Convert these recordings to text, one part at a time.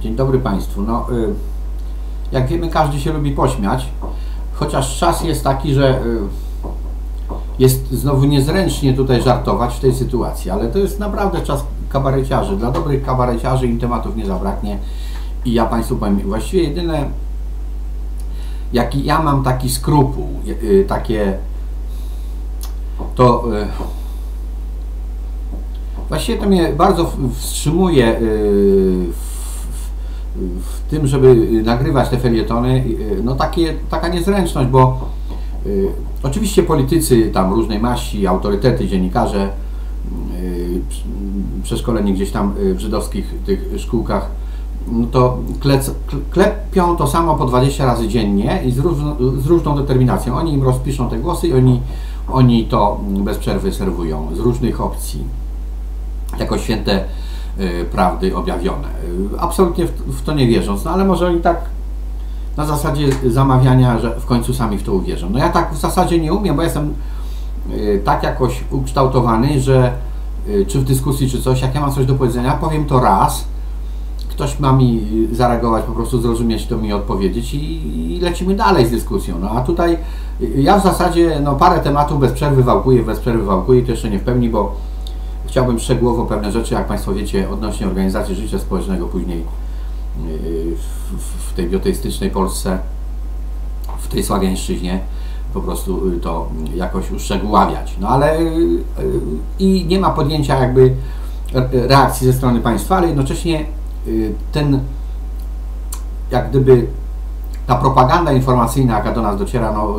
Dzień dobry Państwu. No, y, jak wiemy, każdy się lubi pośmiać, chociaż czas jest taki, że y, jest znowu niezręcznie tutaj żartować w tej sytuacji, ale to jest naprawdę czas kabareciarzy. Dla dobrych kabareciarzy im tematów nie zabraknie. I ja Państwu powiem, właściwie jedyne, jaki ja mam taki skrupuł, y, takie, to właściwie to mnie bardzo wstrzymuje w w tym, żeby nagrywać te felietony, y, no takie, taka niezręczność, bo y, oczywiście politycy tam różnej maści, autorytety, dziennikarze, y, przeszkoleni gdzieś tam w żydowskich tych szkółkach, no to klec, klepią to samo po 20 razy dziennie i z, róż, z różną determinacją. Oni im rozpiszą te głosy i oni, oni to bez przerwy serwują z różnych opcji. Jako święte Y, prawdy objawione. Y, absolutnie w, to nie wierząc, no ale może oni tak na zasadzie zamawiania, że w końcu sami w to uwierzą. No ja tak w zasadzie nie umiem, bo jestem y, tak jakoś ukształtowany, że czy w dyskusji, czy coś, jak ja mam coś do powiedzenia, powiem to raz, ktoś ma mi zareagować, po prostu zrozumieć to mi odpowiedzieć i, i, lecimy dalej z dyskusją. No a tutaj ja w zasadzie no, parę tematów bez przerwy wałkuję, bez przerwy wałkuję, to jeszcze nie w pełni, bo Chciałbym szczegółowo pewne rzeczy, jak Państwo wiecie, odnośnie organizacji życia społecznego później yy, w tej bioteistycznej Polsce, w tej sławiańszczyźnie, po prostu yy, to jakoś uszczegóławiać. No ale yy, i nie ma podjęcia jakby reakcji ze strony państwa, ale jednocześnie ten jak gdyby ta propaganda informacyjna, jaka do nas dociera, no,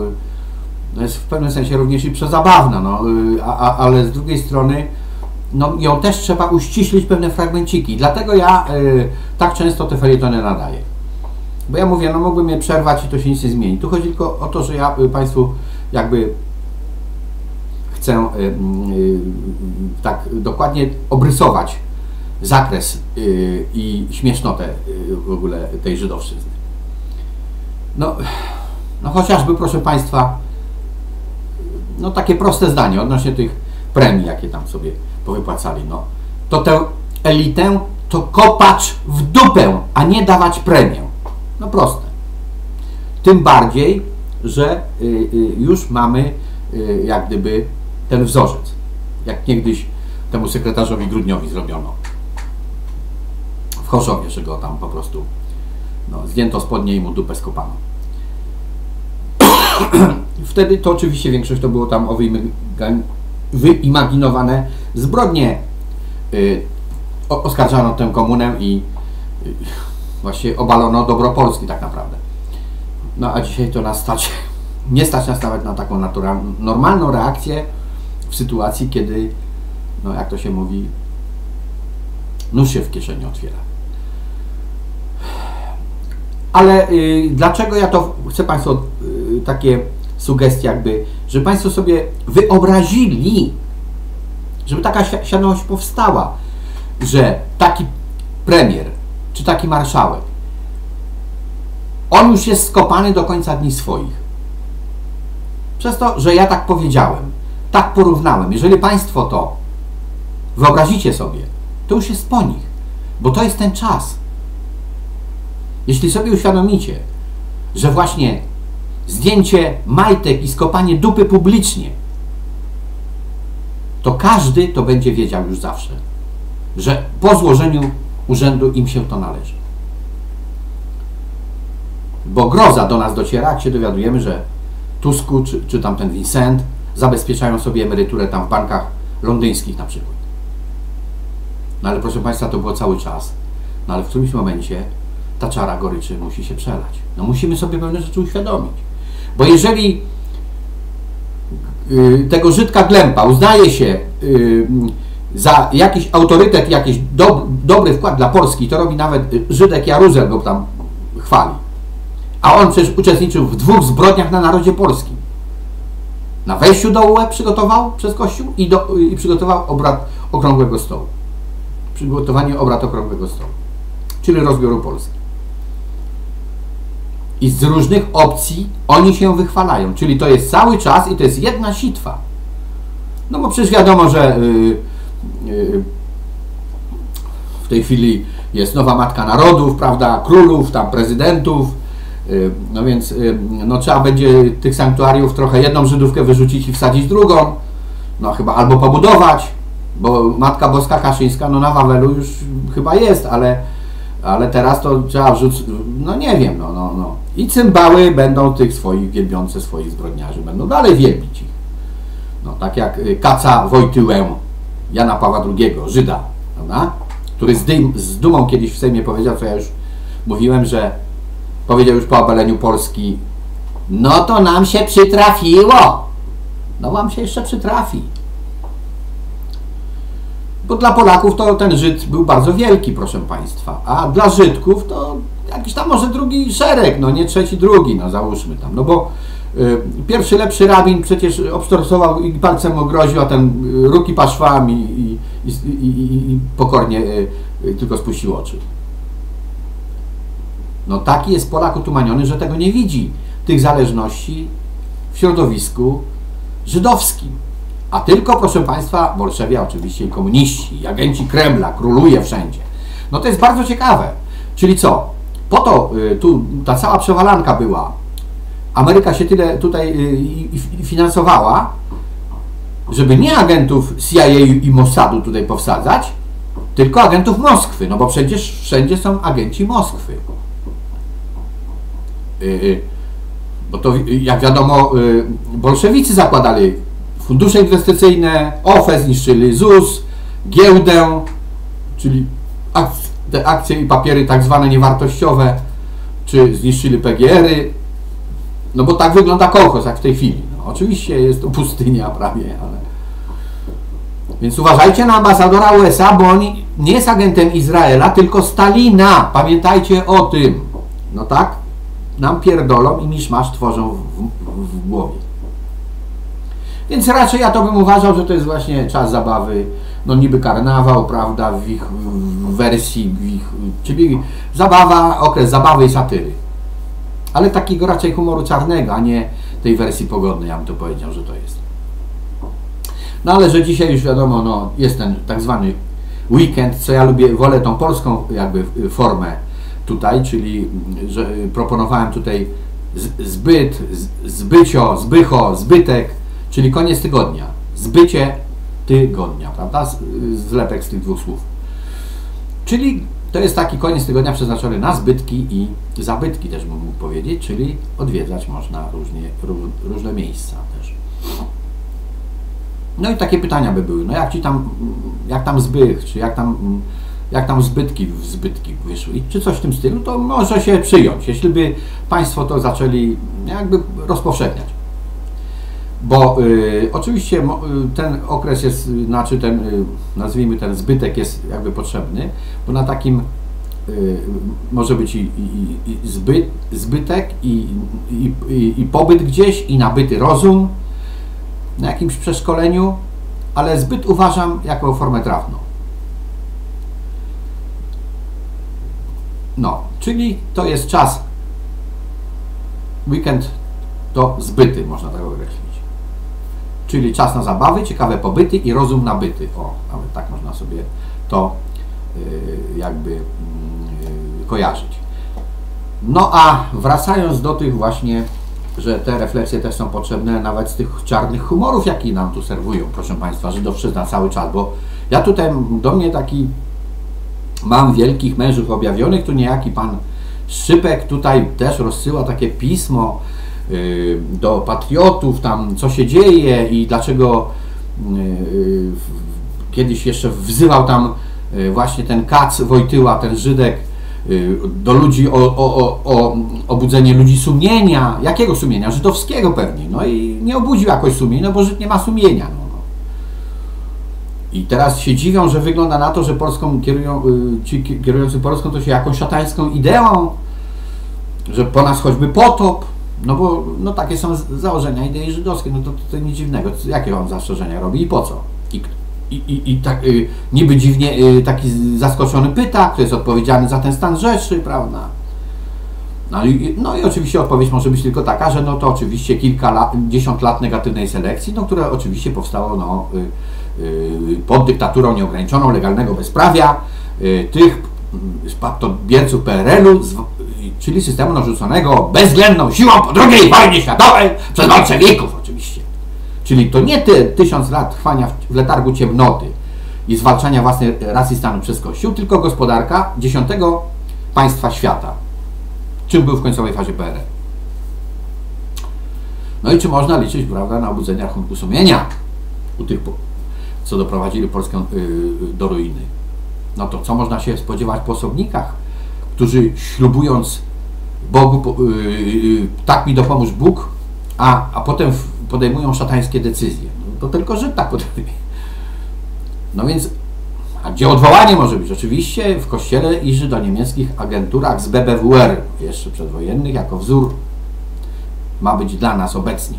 no jest w pewnym sensie również i przezabawna, no, a, a, ale z drugiej strony no, ją też trzeba uściślić pewne fragmenciki. Dlatego ja y, tak często te felietony nadaję. Bo ja mówię, no mógłbym je przerwać i to się nic nie zmieni. Tu chodzi tylko o to, że ja y, Państwu jakby chcę y, y, tak dokładnie obrysować zakres y, i śmiesznotę y, w ogóle tej żydowszczyzny. No, no chociażby, proszę Państwa, no takie proste zdanie odnośnie tych premii, jakie tam sobie powypłacali. No, to tę elitę to kopacz w dupę, a nie dawać premię. No proste. Tym bardziej, że y, y, już mamy y, jak gdyby ten wzorzec, jak niegdyś temu sekretarzowi Grudniowi zrobiono w Chorzowie, że go tam po prostu no, zdjęto spodnie i mu dupę skopano. Wtedy to oczywiście większość to było tam o wyimaginowane zbrodnie y, oskarżano tę komunę i y, właśnie obalono dobro Polski tak naprawdę. No a dzisiaj to nas stać, nie stać nas nawet na taką normalną reakcję w sytuacji, kiedy, no jak to się mówi, nóż się w kieszeni otwiera. Ale y, dlaczego ja to chcę Państwu y, takie sugestie jakby, żeby Państwo sobie wyobrazili, żeby taka świadomość powstała, że taki premier czy taki marszałek, on już jest skopany do końca dni swoich. Przez to, że ja tak powiedziałem, tak porównałem. Jeżeli Państwo to wyobrazicie sobie, to już jest po nich, bo to jest ten czas. Jeśli sobie uświadomicie, że właśnie zdjęcie majtek i skopanie dupy publicznie, to każdy to będzie wiedział już zawsze, że po złożeniu urzędu im się to należy. Bo groza do nas dociera, jak się dowiadujemy, że Tusku czy, czy tamten Vincent zabezpieczają sobie emeryturę tam w bankach londyńskich na przykład. No ale proszę Państwa, to było cały czas. No ale w którymś momencie ta czara goryczy musi się przelać. No musimy sobie pewne rzeczy uświadomić. Bo jeżeli y, tego Żydka Glempa uznaje się y, za jakiś autorytet, jakiś do, dobry wkład dla Polski, to robi nawet Żydek Jaruzel go tam chwali. A on przecież uczestniczył w dwóch zbrodniach na narodzie polskim. Na wejściu do UE przygotował przez Kościół i, do, i przygotował obrad okrągłego stołu. Przygotowanie obrad okrągłego stołu, czyli rozbioru Polski. I z różnych opcji oni się wychwalają. Czyli to jest cały czas i to jest jedna sitwa. No bo przecież wiadomo, że yy, yy, tej chwili jest nowa matka narodów, prawda, królów, tam prezydentów, y, no więc y, no, trzeba będzie tych sanktuariów trochę jedną Żydówkę wyrzucić i wsadzić drugą, no chyba albo pobudować, bo Matka Boska Kaszyńska no na Wawelu już chyba jest, ale, ale teraz to trzeba wrzucić, no nie wiem, no, no, no. I cymbały będą tych swoich wielbiące swoich zbrodniarzy, będą dalej wielbić ich. No tak jak Kaca Wojtyłę Jana Pawła II, Żyda, prawda? który z, dym, z dumą kiedyś w Sejmie powiedział, co ja już mówiłem, że powiedział już po obaleniu Polski, no to nam się przytrafiło. No wam się jeszcze przytrafi. Bo dla Polaków to ten Żyd był bardzo wielki, proszę Państwa, a dla Żydków to jakiś tam może drugi szereg, no nie trzeci, drugi, no załóżmy tam, no bo y, pierwszy lepszy rabin przecież obsztorsował i palcem ogroził, a ten y, ruki paszwami i, i, i, i pokornie y, y, tylko spuścił oczy. No taki jest Polak utumaniony, że tego nie widzi, tych zależności w środowisku żydowskim. A tylko, proszę Państwa, Bolszewia oczywiście i komuniści, i agenci Kremla króluje wszędzie. No to jest bardzo ciekawe. Czyli co? Po to y, tu ta cała przewalanka była. Ameryka się tyle tutaj y, finansowała, żeby nie agentów CIA i Mossadu tutaj powsadzać, tylko agentów Moskwy, no bo przecież wszędzie są agenci Moskwy. Y, bo to, jak wiadomo, bolszewicy zakładali fundusze inwestycyjne, OFE zniszczyli ZUS, giełdę, czyli te akcje i papiery tak zwane niewartościowe, czy zniszczyli PGR-y, no bo tak wygląda kołchoz jak w tej chwili. No, oczywiście jest to pustynia prawie, ale... Więc uważajcie na ambasadora USA, bo on nie jest agentem Izraela, tylko Stalina. Pamiętajcie o tym. No tak? Nam pierdolą i miszmasz tworzą w, w, w głowie. Więc raczej ja to bym uważał, że to jest właśnie czas zabawy, no niby karnawał, prawda, w ich wersji, w ich, czyli zabawa, okres zabawy i satyry. Ale takiego raczej humoru czarnego, a nie tej wersji pogodnej, ja bym to powiedział, że to jest. No ale że dzisiaj już wiadomo, no jest ten tak zwany weekend, co ja lubię, wolę tą polską jakby formę tutaj, czyli że proponowałem tutaj zbyt, zbycio, zbycho, zbytek, czyli koniec tygodnia, zbycie tygodnia, prawda? Zlepek z tych dwóch słów. Czyli to jest taki koniec tygodnia przeznaczony na zbytki i zabytki też bym mógł powiedzieć, czyli odwiedzać można różnie, różne miejsca też. No i takie pytania by były, no jak ci tam, jak tam zbych, czy jak tam, jak tam zbytki w zbytki wyszły, czy coś w tym stylu, to może się przyjąć, jeśli by Państwo to zaczęli jakby rozpowszechniać. Bo y, oczywiście y, ten okres jest, znaczy ten, y, nazwijmy ten zbytek jest jakby potrzebny, bo na takim y, może być i, i, i zbyt, zbytek i, i, pobyt gdzieś i nabyty rozum na jakimś przeszkoleniu, ale zbyt uważam jako formę trawną. No, czyli to jest czas, weekend to zbyty, można tak określić czyli czas na zabawy, ciekawe pobyty i rozum nabyty. O, nawet tak można sobie to y, jakby y, kojarzyć. No a wracając do tych właśnie, że te refleksje też są potrzebne nawet z tych czarnych humorów, jakie nam tu serwują, proszę Państwa, Żydowszczyzna cały czas, bo ja tutaj do mnie taki mam wielkich mężów objawionych, tu niejaki pan Szypek tutaj też rozsyła takie pismo, do patriotów, tam co się dzieje i dlaczego y, y, kiedyś jeszcze wzywał tam właśnie ten kac Wojtyła, ten Żydek, do ludzi o, o, o, obudzenie ludzi sumienia. Jakiego sumienia? Żydowskiego pewnie. No i nie obudził jakoś sumienia, no bo Żyd nie ma sumienia. No, no. I teraz się dziwią, że wygląda na to, że Polską kierują, ci kierujący Polską to się jakąś szatańską ideą, że po nas choćby potop, no bo no takie są założenia idei żydowskie, no to, to, to nic dziwnego. Jakie on zastrzeżenia robi i po co? I, i, i, i tak y, niby dziwnie y, taki zaskoczony pyta, kto jest odpowiedzialny za ten stan rzeczy, prawda? No i, no i oczywiście odpowiedź może być tylko taka, że no to oczywiście kilka lat, dziesiąt lat negatywnej selekcji, no które oczywiście powstało no, y, y pod dyktaturą nieograniczoną, legalnego bezprawia, tych spadkobierców PRL-u, czyli systemu narzuconego bezwzględną siłą po II wojnie światowej przez bolszewików oczywiście. Czyli to nie te tysiąc lat trwania w letargu ciemnoty i zwalczania własnej rasy stanu przez Kościół, tylko gospodarka dziesiątego państwa świata. Czym był w końcowej fazie PRL? No i czy można liczyć, prawda, na obudzenie rachunku sumienia u tych, co doprowadzili Polskę y, y, do ruiny? No to co można się spodziewać po osobnikach, którzy ślubując Bogu, y, tak mi dopomóż Bóg, a, a potem podejmują szatańskie decyzje. No to tylko Żyd tak. No więc, a gdzie odwołanie może być? Oczywiście w kościele i żydoniemieckich agenturach z BBWR, jeszcze przedwojennych, jako wzór ma być dla nas obecnie.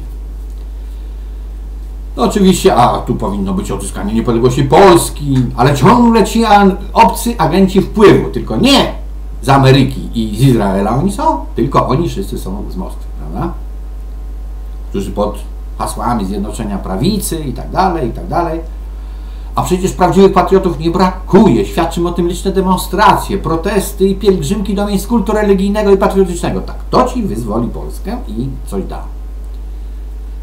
No oczywiście, a tu powinno być odzyskanie niepodległości Polski, ale ciągle ci obcy agenci wpływu, tylko nie z Ameryki i z Izraela oni są, tylko oni wszyscy są z Moskwy, prawda? Którzy pod hasłami zjednoczenia prawicy i tak dalej, i tak dalej. A przecież prawdziwych patriotów nie brakuje. Świadczą o tym liczne demonstracje, protesty i pielgrzymki do miejsc kultu religijnego i patriotycznego. Tak, to ci wyzwoli Polskę i coś da.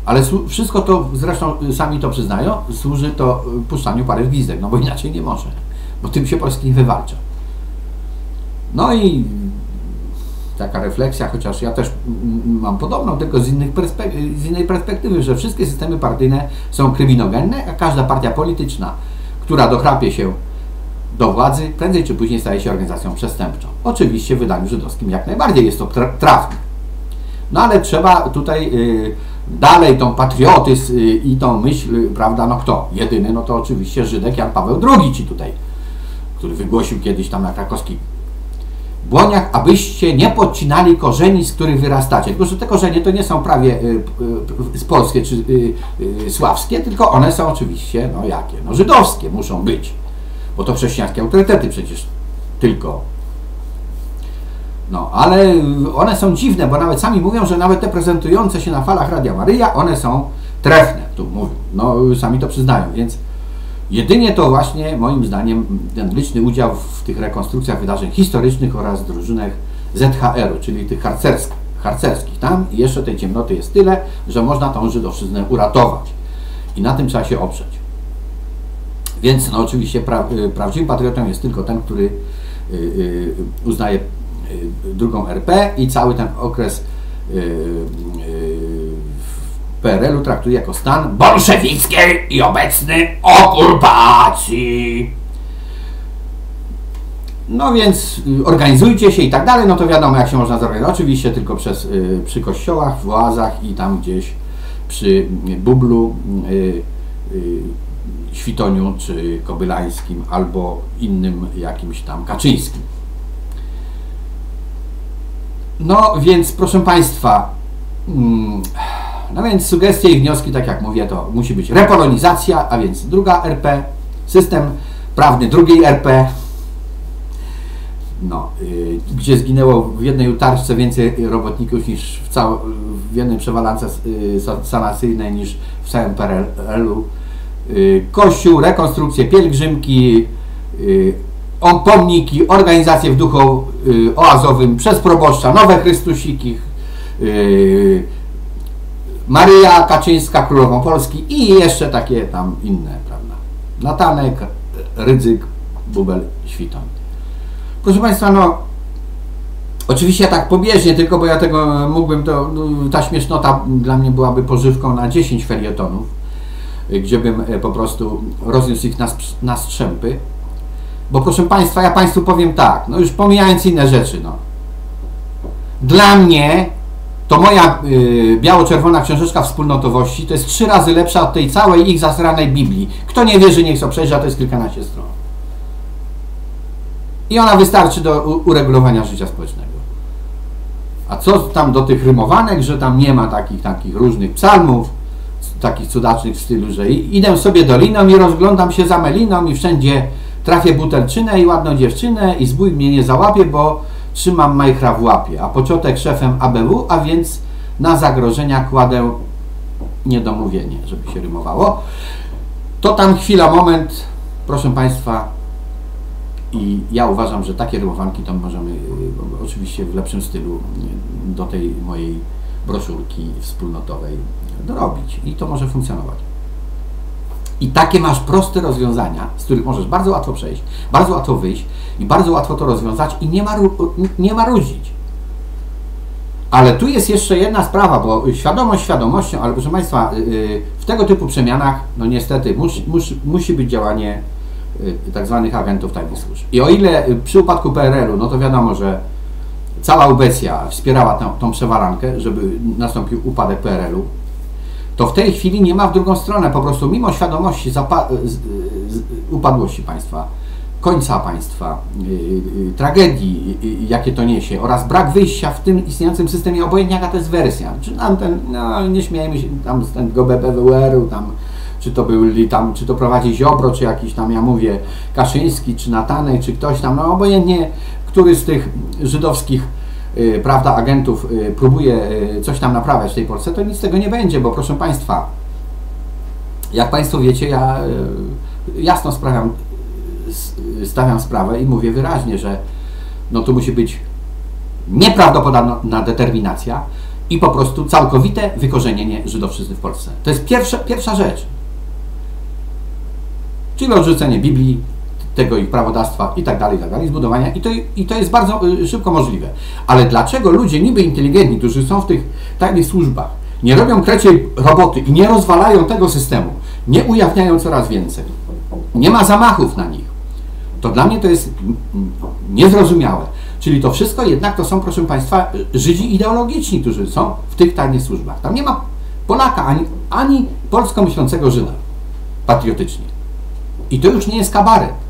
Ale wszystko to, zresztą sami to przyznają, służy to puszczaniu parę gwizdek, no bo inaczej nie może. Bo tym się Polski nie wywalcza. No i taka refleksja, chociaż ja też mam podobną, tylko z, z innej perspektywy, że wszystkie systemy partyjne są kryminogenne, a każda partia polityczna, która dochrapie się do władzy, prędzej czy później staje się organizacją przestępczą. Oczywiście w wydaniu żydowskim jak najbardziej jest to trafne. No ale trzeba tutaj y, dalej tą patriotyzm y, i tą myśl, prawda, no kto? Jedyny, no to oczywiście Żydek Jan Paweł II ci tutaj, który wygłosił kiedyś tam na krakowskiej błoniach, abyście nie podcinali korzeni, z których wyrastacie. Tylko, że te korzenie to nie są prawie y, y, polskie czy y, sławskie, tylko one są oczywiście, no jakie? No żydowskie muszą być. Bo to chrześcijańskie autorytety przecież tylko. No, ale one są dziwne, bo nawet sami mówią, że nawet te prezentujące się na falach Radia Maryja, one są trefne, tu mówią. No, sami to przyznają, więc Jedynie to właśnie, moim zdaniem, ten liczny udział w tych rekonstrukcjach wydarzeń historycznych oraz drużynach ZHR-u, czyli tych harcerskich, harcerskich. Tam jeszcze tej ciemnoty jest tyle, że można tą Żydowszczyznę uratować. I na tym trzeba się oprzeć. Więc no, oczywiście pra, y, prawdziwym patriotą jest tylko ten, który y, y, uznaje drugą RP i cały ten okres PRL-u traktuje jako stan bolszewickiej i obecnej okupacji. No więc y, organizujcie się i tak dalej, no to wiadomo jak się można zorganizować. Oczywiście tylko przez, y, przy kościołach, włazach i tam gdzieś przy bublu, y, Świtoniu czy Kobylańskim albo innym jakimś tam Kaczyńskim. No więc proszę Państwa, mm, no więc sugestie i wnioski, tak jak mówię, to musi być repolonizacja, a więc druga RP, system prawny drugiej RP, no, y, gdzie zginęło w jednej utarczce więcej robotników niż w, cał, w jednej przewalance y, sanacyjnej niż w całym PRL-u. Y, kościół, rekonstrukcje, pielgrzymki, pomniki, organizacje w duchu oazowym przez proboszcza, nowe Chrystusiki, Maryja Kaczyńska, królową Polski i jeszcze takie tam inne, prawda? Natanek, Rydzyk, Bubel, Świton. Proszę Państwa, no oczywiście tak pobieżnie, tylko bo ja tego mógłbym, to no, ta śmiesznota dla mnie byłaby pożywką na 10 felietonów, gdzie bym e, po prostu rozniósł ich na, na strzępy. Bo proszę Państwa, ja Państwu powiem tak, no już pomijając inne rzeczy, no. Dla mnie to moja y, biało-czerwona książeczka wspólnotowości to jest trzy razy lepsza od tej całej ich zasranej Biblii. Kto nie wierzy, niech sobie przejrzy, a to jest kilkanaście stron. I ona wystarczy do uregulowania życia społecznego. A co tam do tych rymowanek, że tam nie ma takich, takich różnych psalmów, takich cudacznych w stylu, że idę sobie doliną i rozglądam się za meliną i wszędzie trafię butelczynę i ładną dziewczynę i zbój mnie nie załapie, bo trzymam majchra w łapie, a pociotek szefem ABW, a więc na zagrożenia kładę niedomówienie, żeby się rymowało. To tam chwila, moment, proszę Państwa, I ja uważam, że takie rymowanki tam możemy y, oczywiście w lepszym stylu y, do tej mojej broszurki wspólnotowej dorobić i to może funkcjonować. I takie masz proste rozwiązania, z których możesz bardzo łatwo przejść, bardzo łatwo wyjść i bardzo łatwo to rozwiązać i nie, maru, nie marudzić. Ale tu jest jeszcze jedna sprawa, bo świadomość świadomością, ale proszę Państwa, y, w tego typu przemianach, no niestety musi, musi, musi być działanie tak zwanych agentów tajnych służb. I o ile przy upadku PRL-u, no to wiadomo, że cała Ubecja wspierała tą, tą przewarankę, żeby nastąpił upadek PRL-u, to w tej chwili nie ma w drugą stronę, po prostu mimo świadomości upadłości państwa, końca państwa, yy, yy, tragedii, yy, jakie to niesie oraz brak wyjścia w tym istniejącym systemie, obojętnie jaka to jest wersja. Czy tam ten, no nie śmiejmy się, tam z tego BPWR-u, tam czy to byli tam, czy to prowadzi Ziobro, czy jakiś tam, ja mówię, Kaszyński, czy Natanek, czy ktoś tam, no obojętnie, który z tych żydowskich Y, prawda, agentów y, próbuje y, coś tam naprawiać w tej Polsce, to nic z tego nie będzie, bo proszę Państwa, jak Państwo wiecie, ja jasno sprawiam, stawiam sprawę i mówię wyraźnie, że no tu musi być nieprawdopodobna determinacja i po prostu całkowite wykorzenienie żydowszczyzny w Polsce. To jest pierwsza, pierwsza rzecz. Czyli odrzucenie Biblii, tego ich prawodawstwa i tak dalej, i tak dalej, zbudowania i to, i to jest bardzo y, szybko możliwe. Ale dlaczego ludzie niby inteligentni, którzy są w tych tajnych służbach, nie robią kreciej roboty i nie rozwalają tego systemu, nie ujawniają coraz więcej, nie ma zamachów na nich, to dla mnie to jest niezrozumiałe. Czyli to wszystko jednak to są, proszę Państwa, Żydzi ideologiczni, którzy są w tych tajnych służbach. Tam nie ma Polaka ani, ani polsko myślącego Żyda patriotycznie. I to już nie jest kabaret.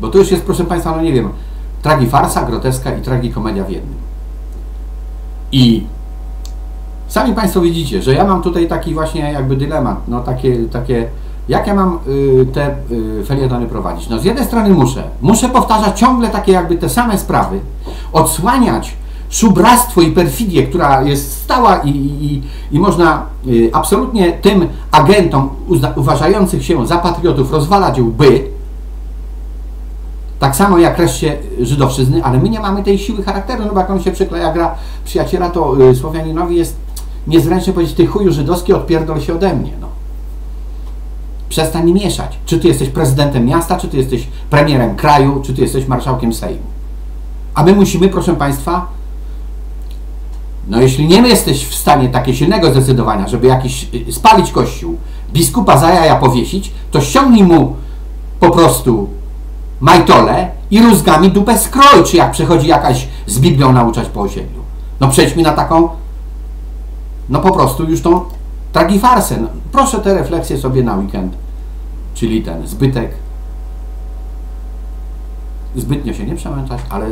Bo to już jest, proszę Państwa, no nie wiem, tragifarsa, groteska i tragikomedia w jednym. I sami Państwo widzicie, że ja mam tutaj taki właśnie jakby dylemat, no takie, takie jak ja mam y, te y, felietony prowadzić? No z jednej strony muszę, muszę powtarzać ciągle takie jakby te same sprawy, odsłaniać szubractwo i perfidię, która jest stała i, i, i można y, absolutnie tym agentom uważających się za patriotów rozwalać łby, tak samo jak reszcie żydowszczyzny, ale my nie mamy tej siły charakteru, no bo jak on się przykleja, gra przyjaciela, to y, Słowianinowi jest niezręcznie powiedzieć, ty chuju żydowski, odpierdol się ode mnie, no. Przestań mi mieszać. Czy ty jesteś prezydentem miasta, czy ty jesteś premierem kraju, czy ty jesteś marszałkiem Sejmu. A my musimy, proszę Państwa, no jeśli nie jesteś w stanie takiego silnego zdecydowania, żeby jakiś y, spalić kościół, biskupa za jaja powiesić, to ściągnij mu po prostu majtole i rózgami dupę skroj, czy jak przechodzi jakaś z Biblią nauczać po osiedlu. No przejdźmy na taką, no po prostu już tą tragifarsę. No, proszę te refleksje sobie na weekend, czyli ten zbytek. Zbytnio się nie przemęczać, ale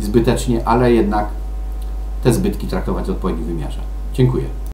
zbytecznie, ale jednak te zbytki traktować w odpowiednim wymiarze. Dziękuję.